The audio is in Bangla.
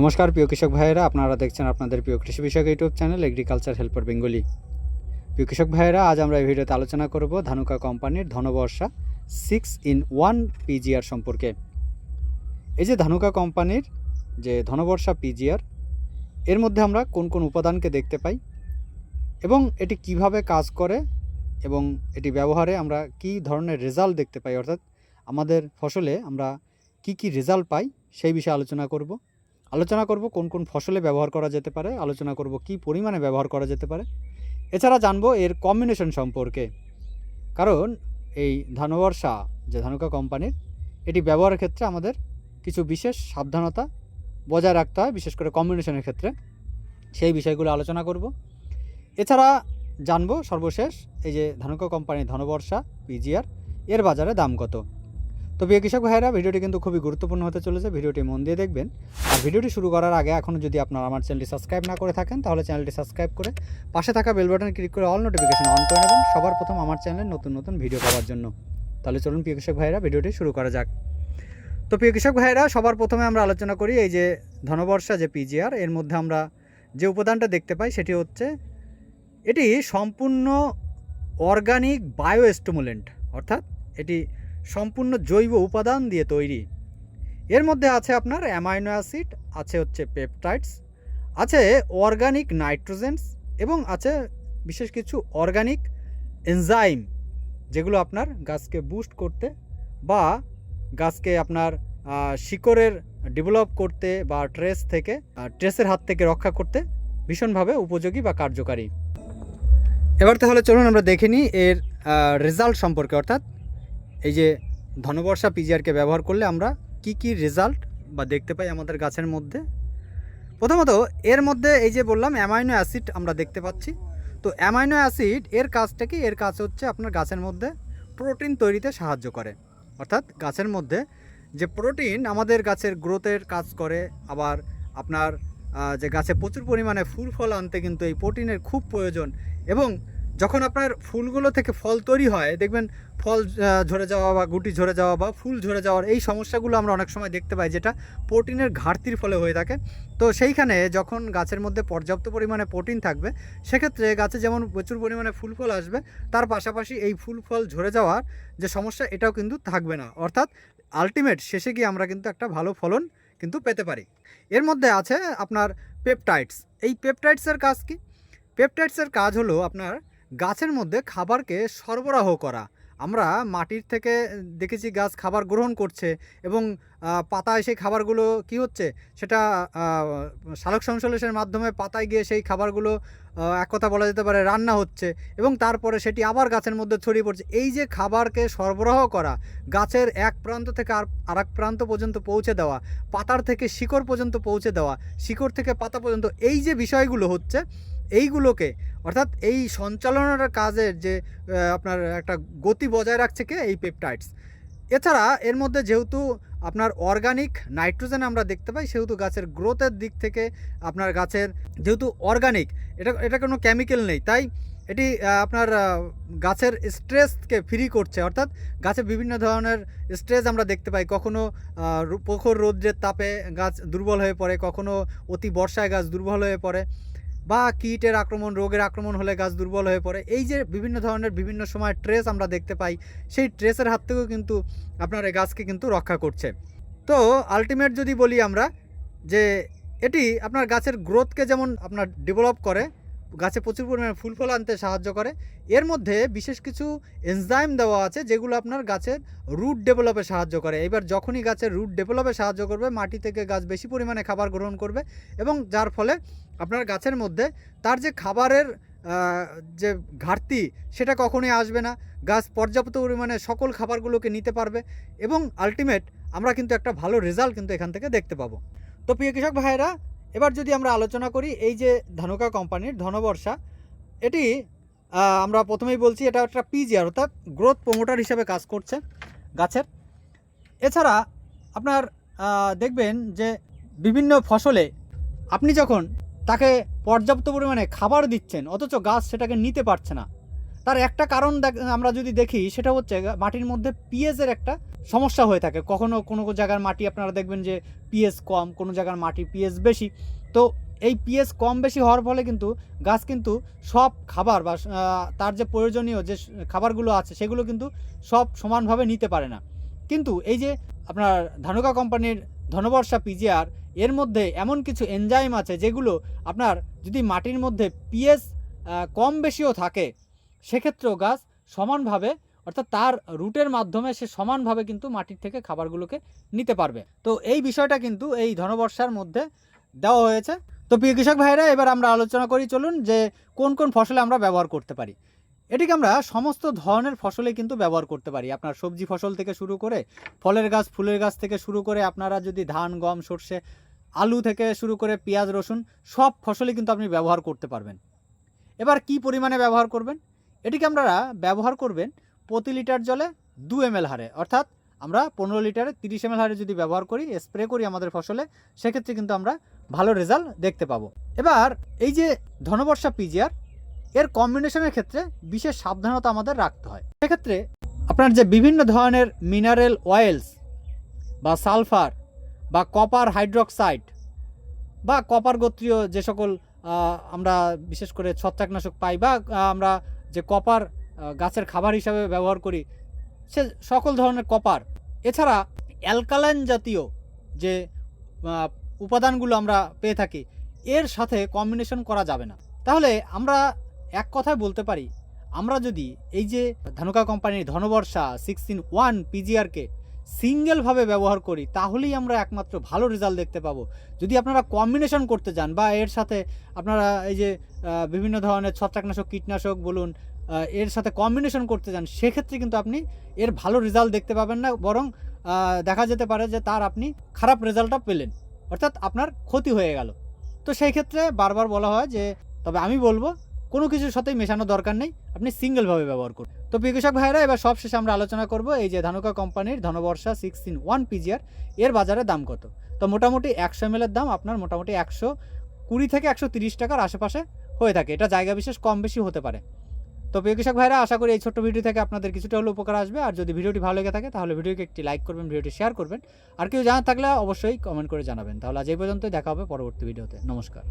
নমস্কার, প্রিয় কৃষক ভাইয়েরা। আপনারা দেখছেন আপনাদের প্রিয় কৃষি বিষয়ক YouTube channel Agriculture Helper Bengali প্রিয় কৃষক ভাইয়েরা, আজ আমরা এই ভিডিওতে আলোচনা করব ধানুকা কোম্পানির Dhanvarsha six in one PGR সম্পর্কে। এই যে ধানুকা কোম্পানির যে ধনবর্ষা পিজিআর এর মধ্যে আমরা কোন কোন উপাদানকে দেখতে পাই এবং এটি কীভাবে কাজ করে এবং এটি ব্যবহারে আমরা কি ধরনের রেজাল্ট দেখতে পাই? অর্থাৎ আমাদের ফসলে আমরা কি কি রেজাল্ট পাই সেই বিষয়ে আলোচনা করব। আলোচনা করব কোন কোন ফসলে ব্যবহার করা যেতে পারে, আলোচনা করব কি পরিমাণে ব্যবহার করা যেতে পারে। এছাড়া জানব এর কম্বিনেশন সম্পর্কে। কারণ এই ধানবর্ষা, যে ধানুকা কোম্পানির এটি ব্যবহারের ক্ষেত্রে আমাদের কিছু বিশেষ সাবধানতা বজায় রাখতে হয়, বিশেষ করে কম্বিনেশনের ক্ষেত্রে। সেই বিষয়গুলো আলোচনা করব। এছাড়া জানব সর্বশেষ এই যে ধানুকা কোম্পানির ধনবর্ষা পিজিআর এর বাজারে দাম কত। তো প্রিয় কৃষক ভাইয়েরা, ভিডিওটি কিন্তু খুবই গুরুত্বপূর্ণ হতে চলেছে, ভিডিওটি মন দিয়ে দেখবেন। আর ভিডিওটি শুরু করার আগে এখনও যদি আপনারা আমার চ্যানেলটি সাবস্ক্রাইব না করে থাকেন, তাহলে চ্যানেলটি সাবস্ক্রাইব করে পাশে থাকা বেল বাটন ক্লিক করে অল নোটিফিকেশন অন করে নেবেন সবার প্রথম আমার চ্যানেলে নতুন নতুন ভিডিও পাওয়ার জন্য। তাহলে চলুন প্রিয় কৃষক ভাইয়েরা, ভিডিওটি শুরু করা যাক। তো প্রিয় কৃষক ভাইয়েরা, সবার প্রথমে আমরা আলোচনা করি এই যে ধনবর্ষা যে পিজিআর এর মধ্যে আমরা যে উপাদানটা দেখতে পাই সেটি হচ্ছে এটি সম্পূর্ণ অর্গানিক বায়ো স্টিমুলেন্ট অর্থাৎ এটি সম্পূর্ণ জৈব উপাদান দিয়ে তৈরি। এর মধ্যে আছে আপনার অ্যামাইনো অ্যাসিড, আছে হচ্ছে পেপটাইডস, আছে অর্গানিক নাইট্রোজেন্স এবং আছে বিশেষ কিছু অর্গানিক এনজাইম যেগুলো আপনার গাছকে বুস্ট করতে বা গাছকে আপনার শিকড়ের ডেভেলপ করতে বা ট্রেস থেকে ট্রেসের হাত থেকে রক্ষা করতে ভীষণভাবে উপযোগী বা কার্যকারী। এবার তাহলে চলুন আমরা দেখে নিই এর রেজাল্ট সম্পর্কে, অর্থাৎ এই যে ধনবর্ষা পিজিআরকে ব্যবহার করলে আমরা কি কি রেজাল্ট বা দেখতে পাই আমাদের গাছের মধ্যে? প্রথমত, এর মধ্যে এই যে বললাম অ্যামাইনো অ্যাসিড আমরা দেখতে পাচ্ছি। তো অ্যামাইনো অ্যাসিড এর কাজটা কি? এর কাজ হচ্ছে আপনার গাছের মধ্যে প্রোটিন তৈরিতে সাহায্য করে। অর্থাৎ গাছের মধ্যে যে প্রোটিন আমাদের গাছের গ্রোথের কাজ করে, আবার আপনার যে গাছে প্রচুর পরিমাণে ফুল ফল আনতে কিন্তু এই প্রোটিনের খুব প্রয়োজন এবং যখন আপনার ফুলগুলো থেকে ফল তৈরি হয়, দেখবেন ফল ঝরে যাওয়া বা গুটি ঝরে যাওয়া বা ফুল ঝরে যাওয়ার এই সমস্যাগুলো আমরা অনেক সময় দেখতে পাই, যেটা প্রোটিনের ঘাটতির ফলে হয়ে থাকে। তো সেইখানে যখন গাছের মধ্যে পর্যাপ্ত পরিমাণে প্রোটিন থাকবে, সেক্ষেত্রে গাছে যেমন প্রচুর পরিমাণে ফুল ফল আসবে, তার পাশাপাশি এই ফুল ফল ঝরে যাওয়ার যে সমস্যা, এটাও কিন্তু থাকবে না। অর্থাৎ আলটিমেট শেষে গিয়ে আমরা কিন্তু একটা ভালো ফলন কিন্তু পেতে পারি। এর মধ্যে আছে আপনার পেপটাইডস এই পেপটাইডসের কাজ কি? পেপটাইডসের কাজ হলো আপনার গাছের মধ্যে খাবারকে সরবরাহ করা। আমরা মাটির থেকে দেখেছি গাছ খাবার গ্রহণ করছে এবং পাতায় সেই খাবারগুলো কি হচ্ছে? সেটা সালোক সংশ্লেষের মাধ্যমে পাতায় গিয়ে সেই খাবারগুলো এক কথা বলা যেতে পারে রান্না হচ্ছে এবং তারপরে সেটি আবার গাছের মধ্যে ছড়িয়ে পড়ছে। এই যে খাবারকে সরবরাহ করা, গাছের এক প্রান্ত থেকে আর, আরেক প্রান্ত পর্যন্ত পৌঁছে দেওয়া, পাতার থেকে শিকড় পর্যন্ত পৌঁছে দেওয়া, শিকড় থেকে পাতা পর্যন্ত, এই যে বিষয়গুলো হচ্ছে এইগুলোকে অর্থাৎ এই সঞ্চালনার কাজের যে আপনার একটা গতি বজায় রাখছে কে? এই পেপটাইডস। এছাড়া এর মধ্যে যেহেতু আপনার অর্গানিক নাইট্রোজেন আমরা দেখতে পাই সেহেতু গাছের গ্রোথের দিক থেকে আপনার গাছের যেহেতু অর্গানিক এটা এটা কোনো কেমিক্যাল নেই। তাই এটি আপনার গাছের স্ট্রেসকে ফ্রি করছে। অর্থাৎ গাছে বিভিন্ন ধরনের স্ট্রেস আমরা দেখতে পাই। কখনো আহ, রো- প্রখর রৌদ্রের তাপে গাছ দুর্বল হয়ে পড়ে কখনো অতি বর্ষায় গাছ দুর্বল হয়ে পড়ে। বা কীটের আক্রমণ, রোগের আক্রমণ হলে গাছ দুর্বল হয়ে পড়ে। এই যে বিভিন্ন ধরনের বিভিন্ন সময় ট্রেস আমরা দেখতে পাই, সেই ট্রেসের হাত থেকেও কিন্তু আপনার এই গাছকে কিন্তু রক্ষা করছে। তো আলটিমেট যদি বলি আমরা যে এটি আপনার গাছের গ্রোথকে যেমন আপনার ডেভেলপ করে গাছে প্রচুর পরিমাণে ফুল ফল আনতে সাহায্য করে। এর মধ্যে বিশেষ কিছু এনজাইম দেওয়া আছে যেগুলো আপনার গাছের রুট ডেভেলপে সাহায্য করে। এবার যখনই গাছের রুট ডেভেলপে সাহায্য করবে, মাটি থেকে গাছ বেশি পরিমাণে খাবার গ্রহণ করবে এবং যার ফলে আপনার গাছের মধ্যে তার যে খাবারের যে ঘাটতি সেটা কখনোই আসবে না। গাছ পর্যাপ্ত পরিমাণে সকল খাবারগুলোকে নিতে পারবে এবং আলটিমেট আমরা কিন্তু একটা ভালো রেজাল্ট কিন্তু এখান থেকে দেখতে পাবো। তো প্রিয় কৃষক ভাইয়েরা এবার যদি আমরা আলোচনা করি, এই যে ধানুকা কোম্পানির ধনবর্ষা, এটি আমরা প্রথমেই বলছি এটা একটা পিজিআর অর্থাৎ গ্রোথ প্রমোটার হিসেবে কাজ করছে গাছের। এছাড়া আপনার দেখবেন যে বিভিন্ন ফসলে আপনি যখন তাকে পর্যাপ্ত পরিমাণে খাবার দিচ্ছেন, অথচ গাছ সেটাকে নিতে পারছে না তার একটা কারণ আমরা যদি দেখি, সেটা হচ্ছে মাটির মধ্যে পিএসের একটা সমস্যা হয়ে থাকে। কখনো কোনো জায়গার মাটি আপনারা দেখবেন যে পিএস কম, কোনো জায়গার মাটি পিএস বেশি। তো এই পিএস কম বেশি হওয়ার ফলে কিন্তু গাছ কিন্তু সব খাবার বা তার যে প্রয়োজনীয় যে খাবারগুলো আছে, সেগুলো কিন্তু সব সমানভাবে নিতে পারে না। কিন্তু এই যে আপনার ধানুকা কোম্পানির ধনবর্ষা পিজিআর, এর মধ্যে এমন কিছু এনজাইম আছে যেগুলো আপনার যদি মাটির মধ্যে পিএস কম বেশিও থাকে সেক্ষেত্রেও গাছ সমানভাবে, অর্থাৎ তার রুটের মাধ্যমে সে সমানভাবে কিন্তু মাটির থেকে খাবারগুলোকে নিতে পারবে। তো এই বিষয়টা কিন্তু এই ধনবর্ষার মধ্যে দেওয়া হয়েছে। তো প্রিয় কৃষক ভাইরা, এবার আমরা আলোচনা করি চলুন যে কোন কোন ফসলে আমরা ব্যবহার করতে পারি। এটিকে আমরা সমস্ত ধরনের ফসলে কিন্তু ব্যবহার করতে পারি। আপনার সবজি ফসল থেকে শুরু করে ফলের গাছ, ফুলের গাছ থেকে শুরু করে আপনারা যদি ধান, গম, সর্ষে, আলু থেকে শুরু করে পেঁয়াজ, রসুন সব ফসলে কিন্তু আপনি ব্যবহার করতে পারবেন। এবার কি পরিমাণে ব্যবহার করবেন? এটিকে আপনারা ব্যবহার করবেন প্রতি লিটার জলে দু এম হারে। অর্থাৎ আমরা পনেরো লিটারে তিরিশ এম হারে যদি ব্যবহার করি, স্প্রে করি আমাদের ফসলে, সেক্ষেত্রে কিন্তু আমরা ভালো রেজাল্ট দেখতে পাবো। এবার এই যে ধনবর্ষা পিজিআর, এর কম্বিনেশনের ক্ষেত্রে বিশেষ সাবধানতা আমাদের রাখতে হয়। সেক্ষেত্রে আপনার যে বিভিন্ন ধরনের মিনারেল অয়েলস বা সালফার বা কপার হাইড্রক্সাইড বা কপার গোত্রীয় যে সকল আমরা বিশেষ করে ছত্রাকনাশক পাই বা আমরা যে কপার গাছের খাবার হিসাবে ব্যবহার করি, সে সকল ধরনের কপার। এছাড়া অ্যালকালাইন জাতীয় যে উপাদানগুলো আমরা পেয়ে থাকি, এর সাথে কম্বিনেশন করা যাবে না। তাহলে আমরা এক কথায় বলতে পারি, আমরা যদি এই যে, ধানুকা কোম্পানির ধনবর্ষা সিক্সটিন ওয়ান পিজিআরকে সিঙ্গেলভাবে ব্যবহার করি, তাহলেই আমরা একমাত্র ভালো রেজাল্ট দেখতে পাবো। যদি আপনারা কম্বিনেশন করতে যান বা এর সাথে আপনারা এই যে বিভিন্ন ধরনের ছত্রাকনাশক, কীটনাশক বলুন এর সাথে কম্বিনেশন করতে যান সেক্ষেত্রে কিন্তু আপনি এর ভালো রেজাল্ট দেখতে পাবেন না, বরং দেখা যেতে পারে যে তার আপনি খারাপ রেজাল্টটা পেলেন। অর্থাৎ আপনার ক্ষতি হয়ে গেল। তো সেই ক্ষেত্রে বারবার বলা হয় যে, তবে আমি বলব কোনো কিছুর সাথেই মেশানো দরকার নেই। আপনি সিঙ্গেলভাবে ব্যবহার করুন। তো কৃষক ভাইরা এবার সব শেষে আমরা আলোচনা করব এই যে ধানুকা কোম্পানির Dhanvarsha six sixteen one PGR এর বাজারে দাম কত? তো মোটামুটি একশো এম দাম আপনার মোটামুটি একশো কুড়ি থেকে একশো তিরিশ টাকার আশেপাশে হয়ে থাকে। এটা জায়গা বিশেষ কম বেশি হতে পারে। তো প্রিয় কৃষক ভাইরা আশা করি এই ছোট্ট ভিডিও থেকে আপনাদের কিছুটা হলে উপকার আসবে। আর যদি ভিডিওটি ভালো লেগে থাকে, তাহলে ভিডিওকে একটি লাইক করবেন, ভিডিওটি শেয়ার করবেন। আর কেউ জানার থাকলে অবশ্যই কমেন্ট করে জানাবেন। তাহলে আজ এই পর্যন্তই, দেখা হবে পরবর্তী ভিডিওতে। নমস্কার।